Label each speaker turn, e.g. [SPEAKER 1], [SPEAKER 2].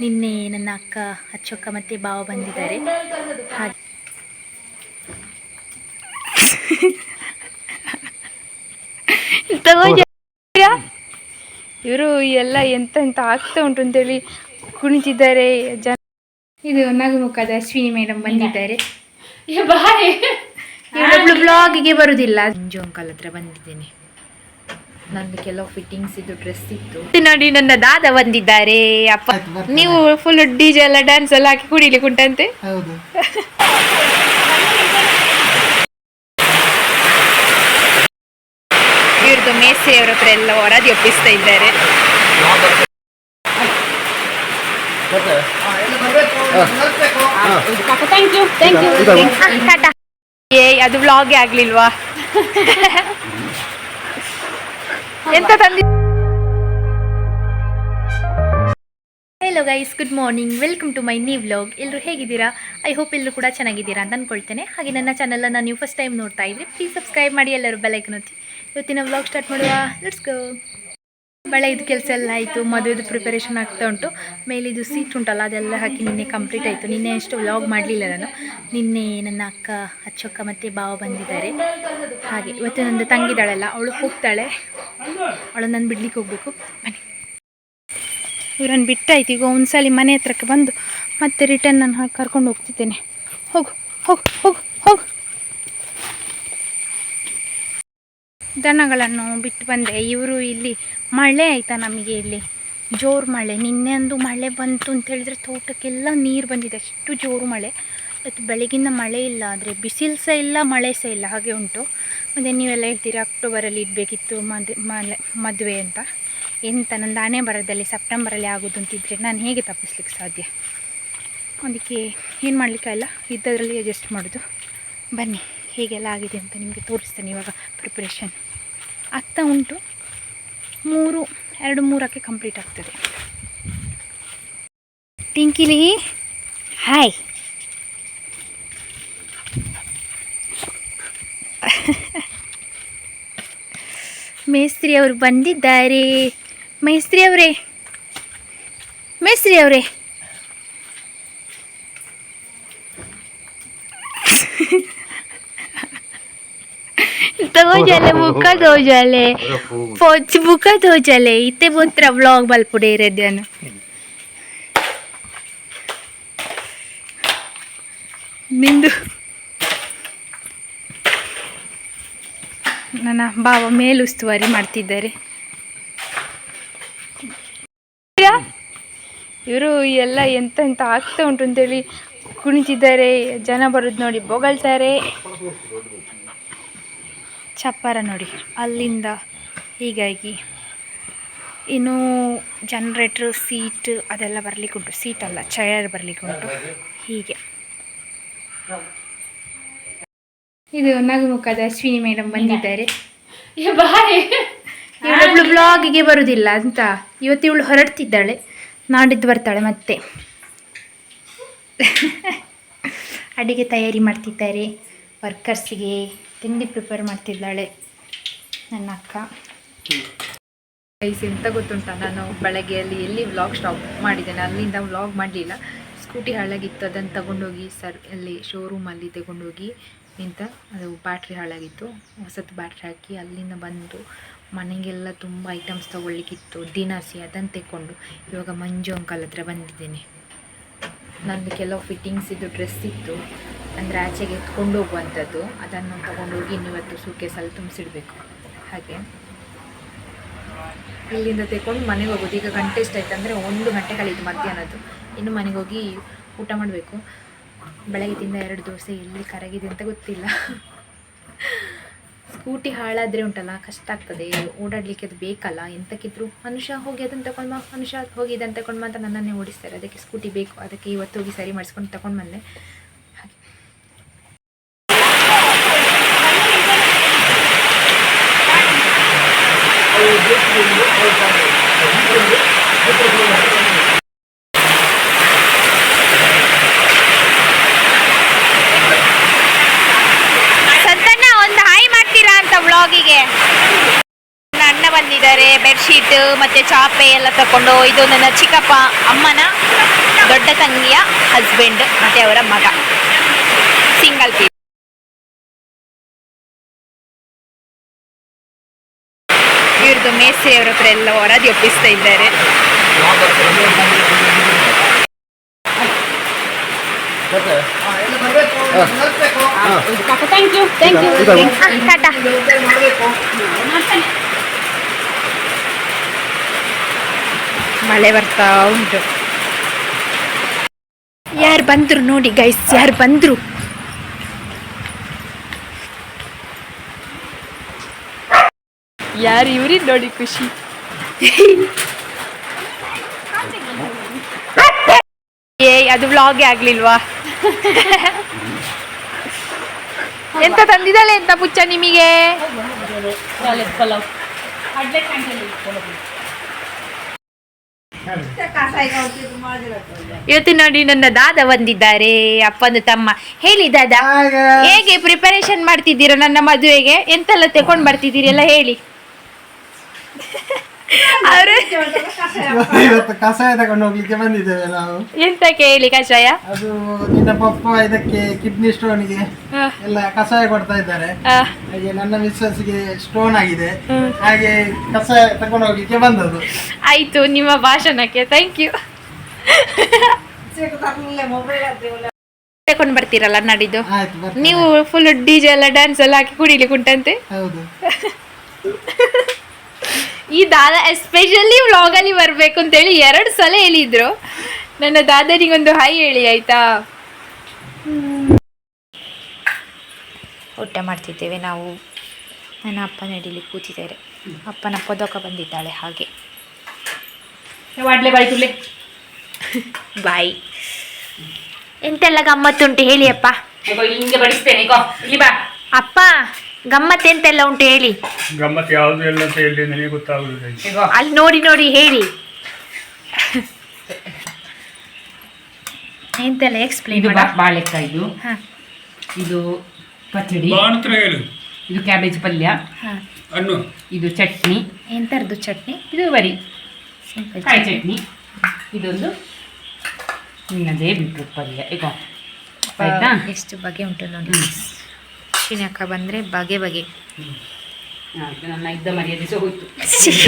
[SPEAKER 1] ನಿನ್ನೆ ನನ್ನ ಅಕ್ಕ ಅಚ್ಚೊಕ್ಕ ಮತ್ತೆ ಬಾವ ಬಂದಿದ್ದಾರೆ. ಹಾಗೆ. ಇವರು ಎಲ್ಲ ಎಂತ ಎಂತ ಆಗ್ತಾ ಉಂಟು ಅಂತೇಳಿ ಕುಣಿತಿದ್ದಾರೆ. ಜನ ಇದು ನಗುಮುಖದ ಅಶ್ವಿನಿ ಮೇಡಮ್ ಬಂದಿದ್ದಾರೆ. ಬ್ಲಾಗಿಗೆ ಬರುದಿಲ್ಲ. ಅಂಜು ಅಂಕಲ್ ಹತ್ರ ಬಂದಿದ್ದೇನೆ. ನಂದು ಕೆಲವು ಫಿಟ್ಟಿಂಗ್ಸ್ ಇದು ಡ್ರೆಸ್ ಇತ್ತು. ನೋಡಿ ನನ್ನ ದಾದ ಬಂದಿದ್ದಾರೆ. ಅಪ್ಪ ನೀವು ಫುಲ್ ಡಿಜೆ ಎಲ್ಲ ಡ್ಯಾನ್ಸ್ ಎಲ್ಲ ಹಾಕಿ ಕುಡಿಲಿಕ್ಕೆ ಉಂಟಂತೆ?
[SPEAKER 2] ಹೌದು.
[SPEAKER 1] ಇವ್ರದ್ದು ಮೇಸ್ತ್ರಿ ಅವ್ರ ಹತ್ರ ಎಲ್ಲ ವರದಿ ಒಪ್ಪಿಸ್ತಾ ಇದ್ದಾರೆ. ಅದು ವ್ಲಾಗೇ ಆಗ್ಲಿಲ್ವಾ? ಎಂತ ತಂದಿ hello guys good morning welcome to my new vlog ಎಲ್ಲರೂ ಹೇಗಿದ್ದೀರಾ? ಐ ಹೋಪ್ ಎಲ್ಲರೂ ಕೂಡ ಚೆನ್ನಾಗಿದ್ದೀರಾ ಅಂತ ಅಂದ್ಕೊಳ್ತೇನೆ ಹಾಗೆ ನನ್ನ ಚಾನಲನ್ನು ನೀವು ಫಸ್ಟ್ ಟೈಮ್ ನೋಡ್ತಾ ಇದ್ರಿ ಪ್ಲೀಸ್ ಸಬ್ಸ್ಕ್ರೈಬ್ ಮಾಡಿ ಎಲ್ಲರೂ ಬೆಲೈಕ್ ಒತ್ತಿ. ಇವತ್ತಿನ ವ್ಲಾಗ್ ಸ್ಟಾರ್ಟ್ ಮಾಡುವ. ಲೆಟ್ಸ್ ಗೋ ಇದು ಕೆಲಸ ಎಲ್ಲ ಆಯಿತು ಮದುವೆದು ಪ್ರಿಪರೇಷನ್ ಆಗ್ತಾ ಉಂಟು. ಮೇಲೆ ಇದು ಸೀಟ್ ಉಂಟಲ್ಲ, ಅದೆಲ್ಲ ಹಾಕಿ ನಿನ್ನೆ ಕಂಪ್ಲೀಟ್ ಆಯಿತು. ನಿನ್ನೆ ಅಷ್ಟು ವ್ಲಾಗ್ ಮಾಡಲಿಲ್ಲ ನಾನು. ನಿನ್ನೆ ನನ್ನ ಅಕ್ಕ, ಅಚ್ಚಕ್ಕ ಮತ್ತು ಬಾವ ಬಂದಿದ್ದಾರೆ. ಹಾಗೆ, ಇವತ್ತು ನಂದು ತಂಗಿದಾಳಲ್ಲ, ಅವಳು ಹೋಗ್ತಾಳೆ. ಅವಳು ನಾನು ಬಿಡ್ಲಿಕ್ಕೆ ಹೋಗಬೇಕು. ಮನೆ ಇವರನ್ನು ಬಿಟ್ಟಾಯ್ತು, ಈಗ ಒಂದ್ಸಲಿ ಮನೆ ಹತ್ರಕ್ಕೆ ಬಂದು ಮತ್ತೆ ರಿಟರ್ನ್ ನಾನು ಕರ್ಕೊಂಡು ಹೋಗ್ತಿದ್ದೇನೆ. ಹೋಗು ಹೋಗು ಹೋಗು ಹೋಗು. ದನಗಳನ್ನು ಬಿಟ್ಟು ಬಂದೆ ಇವರು ಇಲ್ಲಿ ಮಳೆ ಆಯಿತಾ ನಮಗೆ ಇಲ್ಲಿ? ಜೋರು ಮಳೆ. ನಿನ್ನೆ ಒಂದು ಮಳೆ ಬಂತು ಅಂತ ಹೇಳಿದ್ರೆ ತೋಟಕ್ಕೆಲ್ಲ ನೀರು ಬಂದಿದೆ. ಅಷ್ಟು ಜೋರು ಮಳೆ. ಇವತ್ತು ಬೆಳಗಿನ ಮಳೆ ಇಲ್ಲ ಆದರೆ ಬಿಸಿಲು ಸಹ ಇಲ್ಲ, ಮಳೆ ಸಹ ಇಲ್ಲ. ಹಾಗೆ ಉಂಟು. ಮತ್ತು ನೀವೆಲ್ಲ ಹೇಳ್ತೀರಿ ಅಕ್ಟೋಬರಲ್ಲಿ ಇಡಬೇಕಿತ್ತು ಮದ್ ಮಲೆ ಮದುವೆ ಅಂತ? ಎಂತ? ನಂದು ಆನೆ ಬರೋದಲ್ಲಿ ಸೆಪ್ಟೆಂಬರಲ್ಲಿ ಆಗೋದು ಅಂತಿದ್ರೆ ನಾನು ಹೇಗೆ ತಪ್ಪಿಸ್ಲಿಕ್ಕೆ ಸಾಧ್ಯ? ಅದಕ್ಕೆ ಏನು ಮಾಡಲಿಕ್ಕಾಗಿಲ್ಲ ಇದ್ದದರಲ್ಲಿ ಅಡ್ಜಸ್ಟ್ ಮಾಡೋದು. ಬನ್ನಿ, ಹೇಗೆಲ್ಲ ಆಗಿದೆ ಅಂತ ನಿಮಗೆ ತೋರಿಸ್ತೇನೆ ಇವಾಗ ಪ್ರಿಪ್ರೇಷನ್ ಆಗ್ತಾ ಉಂಟು. ಮೂರು, ಎರಡು ಮೂರಕ್ಕೆ ಕಂಪ್ಲೀಟ್ ಆಗ್ತದೆ. ಟಿಂಕಿಲಿ ಹಾಯ್ ಮೇಸ್ತ್ರಿ ಅವರು ಬಂದಿದ್ದಾರೆ. ಮೇಸ್ತ್ರಿ ಅವರೇ ಮೇಸ್ತ್ರಿ ಅವರೇ तोजले बुका तोजले पोच बुका तोजले इथे बोत्र ब्लॉग बल्पुडे रेद्यान ನಿಂದು ನನ್ನ ಬಾವ ಮೇಲುಸ್ತುವಾರಿ ಮಾಡ್ತಿದ್ದಾರೆ ಇವರು ಎಲ್ಲ ಎಂತ ಎಂತ ಆಗ್ತಾ ಉಂಟು ಅಂತೇಳಿ ಕುಣಿತಿದ್ದಾರೆ ಜನ ಬರೋದು ನೋಡಿ ಬೊಗಳ್ತಾರೆ ಚಪ್ಪರ ನೋಡಿ. ಅಲ್ಲಿಂದ ಹೀಗಾಗಿ ಇನ್ನು ಜನ್ರೇಟ್ರ್ ಸೀಟ್ ಅದೆಲ್ಲ ಬರಲಿಕ್ಕೆ ಉಂಟು. ಸೀಟ್ ಅಲ್ಲ ಚೇರ್ ಬರಲಿಕ್ಕೆ ಉಂಟು. ಹೀಗೆ. ಇದು ನಗುಮುಖದ ಅಶ್ವಿನಿ ಮೇಡಮ್ ಬಂದಿದ್ದಾರೆ. ಇವಳೊಬ್ಳು ಬ್ಲಾಗಿಗೆ ಬರುವುದಿಲ್ಲ ಅಂತ. ಇವತ್ತು ಇವಳು ಹೊರಡ್ತಿದ್ದಾಳೆ. ನಾಡಿದ್ದು ಬರ್ತಾಳೆ ಮತ್ತೆ. ಅಡಿಗೆ ತಯಾರಿ ಮಾಡ್ತಿದ್ದಾರೆ. ವರ್ಕರ್ಸಿಗೆ ತಿಂಡಿ ಪ್ರಿಪೇರ್ ಮಾಡ್ತಿದ್ದಾಳೆ ನನ್ನ ಅಕ್ಕ. ಗೈಸ್ ಎಂತ ಗೊತ್ತುಂಟ? ನಾನು ಬೆಳಗ್ಗೆ ಅಲ್ಲಿ ಎಲ್ಲಿ ವ್ಲಾಗ್ ಸ್ಟಾಪ್ ಮಾಡಿದ್ದೇನೆ ಅಲ್ಲಿಂದ ವ್ಲಾಗ್ ಮಾಡಲಿಲ್ಲ. ಸ್ಕೂಟಿ ಹಾಳಾಗಿತ್ತು ಅದನ್ನು ತಗೊಂಡೋಗಿ ಸರ್ ಅಲ್ಲಿ ಶೋರೂಮಲ್ಲಿ ತಗೊಂಡೋಗಿ ನಿಂತ ಅದು ಬ್ಯಾಟ್ರಿ ಹಾಳಾಗಿತ್ತು. ಹೊಸತು ಬ್ಯಾಟ್ರಿ ಹಾಕಿ ಅಲ್ಲಿಂದ ಬಂದು ಮನೆಗೆಲ್ಲ ತುಂಬ ಐಟಮ್ಸ್ ತೊಗೊಳ್ಲಿಕ್ಕಿತ್ತು ದಿನಸಿ ಅದನ್ನು ತೆಕ್ಕೊಂಡು. ಇವಾಗ ಮಂಜು ಅಂಕಲ್ ಹತ್ರ ಬಂದಿದ್ದೇನೆ. ನಂದು ಕೆಲವು ಫಿಟ್ಟಿಂಗ್ಸ್ ಇದು ಡ್ರೆಸ್ ಇತ್ತು. ಅಂದರೆ ಆಚೆಗೆ ಎತ್ಕೊಂಡು ಹೋಗುವಂಥದ್ದು ಅದನ್ನು ತಗೊಂಡೋಗಿ ಇನ್ನಿವತ್ತು ಸೂಕೇಸಲ್ಲಿ ತುಂಬಿಸಿಡ್ಬೇಕು. ಹಾಗೆ. ಇಲ್ಲಿಂದ ತೆಕೊಂಡು ಮನೆಗೆ ಹೋಗೋದು ಈಗ ಗಂಟೆ ಎಷ್ಟಾಯ್ತು ಅಂದರೆ ಒಂದು ಗಂಟೆ ಕಳೀತು ಮಧ್ಯಾಹ್ನದ್ದು. ಇನ್ನು ಮನೆಗೆ ಹೋಗಿ ಊಟ ಮಾಡಬೇಕು. ಬೆಳಗ್ಗೆ ತಿಂದ ಎರಡು ದೋಸೆ, ಎಲ್ಲಿ ಕರಗಿದೆ ಅಂತ ಗೊತ್ತಿಲ್ಲ. ಸ್ಕೂಟಿ ಹಾಳಾದರೆ ಉಂಟಲ್ಲ, ಕಷ್ಟ ಆಗ್ತದೆ. ಓಡಾಡಲಿಕ್ಕೆ ಅದು ಬೇಕಲ್ಲ. ಎಂತಕ್ಕಿದ್ರು ಮನುಷ್ಯ ಹೋಗಿ ಅದನ್ನು ತಗೊಂಡು ಮಾ ಮನುಷ್ಯ ಹೋಗಿ ಇದನ್ನು ತಗೊಂಡು ಮಾತ್ರ ನನ್ನನ್ನೇ ಓಡಿಸ್ತಾರೆ. ಅದಕ್ಕೆ ಸ್ಕೂಟಿ ಬೇಕು. ಅದಕ್ಕೆ ಇವತ್ತು ಹೋಗಿ ಸರಿ ಮಾಡಿಸ್ಕೊಂಡು ತಗೊಂಡು ಬಂದೆ ಹಾಗೆ ಸಂತಣ್ಣ ಒಂದು ಹಾಯ್ ನನ್ನ ಅಣ್ಣ ಬಂದಿದ್ದಾರೆ ಬೆಡ್ಶೀಟ್ ಮತ್ತೆ ಚಾಪೆ ಎಲ್ಲ ತಕೊಂಡು ಇದು ನನ್ನ ಚಿಕ್ಕಪ್ಪ ಅಮ್ಮನ ದೊಡ್ಡ ತಂಗಿಯ ಹಸ್ಬೆಂಡ್ ಮತ್ತೆ ಅವರ ಮಗ. ಸಿಂಗಲ್ ಪೀಸ್ ಇವ್ರದ್ದು ಮೇಸ್ತ್ರಿ ಅವ್ರ ಹತ್ರ ಎಲ್ಲ ವರದಿ ಒಪ್ಪಿಸ್ತಾ ಇದ್ದಾರೆ.
[SPEAKER 2] ಥ್ಯಾಂಕ್ ಯು ಥ್ಯಾಂಕ್ ಯು
[SPEAKER 1] ಟಾಟಾ ಮಳೆ ಬರ್ತಾ ಉಂಟು. ಯಾರು ಬಂದ್ರು ನೋಡಿ ಗೈಸ್ ಯಾರು ಬಂದ್ರು? ಯಾರು ಇವ್ರಿ ನೋಡಿ ಖುಷಿ. ಏ ಅದು ವ್ಲಾಗೇ ಆಗ್ಲಿಲ್ವಾ? ಎಂತ ತಂದಿದ್ದಾಳೆ ಎಂತ ಪುಚ್ಚ ನಿಮಗೆ? ಇವತ್ತು ನೋಡಿ ನನ್ನ ದಾದ ಬಂದಿದ್ದಾರೆ, ಅಪ್ಪನ ತಮ್ಮ. ಹೇಳಿ ದಾದ, ಹೇಗೆ ಪ್ರಿಪರೇಷನ್ ಮಾಡ್ತಿದ್ದೀರಾ ನನ್ನ ಮದುವೆಗೆ? ಎಂತೆಲ್ಲ ತಗೊಂಡ್ ಬರ್ತಿದ್ದೀರಿ ಎಲ್ಲ ಹೇಳಿ.
[SPEAKER 3] ಇವತ್ತು ಕಷಾಯ ತಗೊಂಡು ಹೋಗ್ಲಿಕ್ಕೆ ಬಂದಿದ್ದೇವೆ ನಾವು.
[SPEAKER 1] ಎಂತ ಕೇಳಿ ಕಷಾಯ?
[SPEAKER 3] ಅದು ನಿನ್ನ ಪಪ್ಪ ಇದಕ್ಕೆ ಕಿಡ್ನಿ ಸ್ಟೋನ್ಗೆ ಎಲ್ಲ ಕಷಾಯ ಕೊಡ್ತಾ ಇದ್ದಾರೆ.
[SPEAKER 1] ಆ,
[SPEAKER 3] ಹಾಗೆ ನನ್ನ ಮಿಸ್ಸಸ್ಗೆ ಸ್ಟೋನ್ ಆಗಿದೆ. ಹಾಗೆ ಕಷಾಯ ತಗೊಂಡು ಹೋಗ್ಲಿಕ್ಕೆ ಬಂದದ್ದು.
[SPEAKER 1] ಆಯ್ತು ನಿಮ್ಮ ಭಾಷಣಕ್ಕೆ ಥ್ಯಾಂಕ್ ಯು ತಕೊಂಡ್ ಬರ್ತೀರಲ್ಲ ನಾಡಿದ್ದು. ನೀವು ಫುಲ್ ಡಿಜೆ ಎಲ್ಲ ಡ್ಯಾನ್ಸ್ ಎಲ್ಲ ಹಾಕಿ ಕುಡಿಲಿಕ್ಕೆ ಉಂಟಂತೆ.
[SPEAKER 3] ಹೌದು.
[SPEAKER 1] ಈ ದಾದ ಎಸ್ಪೆಷಲಿ ವ್ಲಾಗಲ್ಲಿ ಬರಬೇಕು ಅಂತೇಳಿ ಎರಡು ಸಲ ಹೇಳಿದ್ರು. ನನ್ನ ದಾದನಿಗೊಂದು ಹೈ ಹೇಳಿ ಆಯ್ತಾ? ಊಟ ಮಾಡ್ತಿದ್ದೇವೆ. ನಾವು ನನ್ನ ಅಪ್ಪ ನಡೀಲಿ ಕೂತಿದ್ದಾರೆ ಅಪ್ಪನ ಪದಕ ಬಂದಿದ್ದಾಳೆ ಹಾಗೆ.
[SPEAKER 2] ಮಾಡಲೇ ಬಾಯ್ ತುಳ್ಳೆ
[SPEAKER 1] ಬಾಯ್. ಎಂತೆಲ್ಲ ಗಮ್ಮತ್ತುಂಟು ಹೇಳಿ ಅಪ್ಪ.
[SPEAKER 2] ಅಪ್ಪ ಈಗ ಇಲ್ಲಿ ಹಿಂಗೆ ಬಡಿಸ್ತೇನೆ ಈಗ ಇಲ್ಲಿ ಬಾ
[SPEAKER 1] ಅಪ್ಪ ಗಮ್ಮತ್ ಎಂತೆಲ್ಲ ಉಂಟು ಹೇಳಿ?
[SPEAKER 4] ಗಮ್ಮತ್ ಯಾವುದು ಎಲ್ಲ ಅಂತ ಹೇಳಿ ನನಗೆ ಗೊತ್ತಾಗುದಿಲ್ಲ ಈಗ.
[SPEAKER 2] ಈಗ
[SPEAKER 1] ಅಲ್ಲಿ ನೋಡಿ ನೋಡಿ ಹೇಳಿ. ಎಂತೆಲ್ಲ ಎಕ್ಸ್ಪ್ಲೈನ್
[SPEAKER 2] ಇದು ಬಾ- ಬಾಳೆಕಾಯಿದು.
[SPEAKER 1] ಹಾಂ.
[SPEAKER 2] ಇದು ಪಚಡಿ.
[SPEAKER 4] ಬಾನ್ ಹತ್ರ ಹೇಳು.
[SPEAKER 2] ಇದು ಕ್ಯಾಬೇಜ್ ಪಲ್ಯ.
[SPEAKER 1] ಹಾಂ.
[SPEAKER 4] ಅನ್ನು.
[SPEAKER 2] ಇದು ಚಟ್ನಿ.
[SPEAKER 1] ಎಂತರದ್ದು ಚಟ್ನಿ?
[SPEAKER 2] ಇದು ಬರಿ.
[SPEAKER 1] ಸಿಂಪಲ್
[SPEAKER 2] ಕಾಯಿ ಚಟ್ನಿ. ಇದೊಂದು ನಿನ್ನದೇ ಬೀಟ್ರೂಟ್ ಪಲ್ಯ. ಈಗ ಆಯ್ತಾ?
[SPEAKER 1] ಎಷ್ಟು ಬಗೆ ಉಂಟು ನೋಡಿ. ಶಿನಕ ಬಂದರೆ ಬಗೆ ಬಗೆ.
[SPEAKER 2] ಇದ್ದ ಮರ್ಯಾದೆ ಹೋಯ್ತು.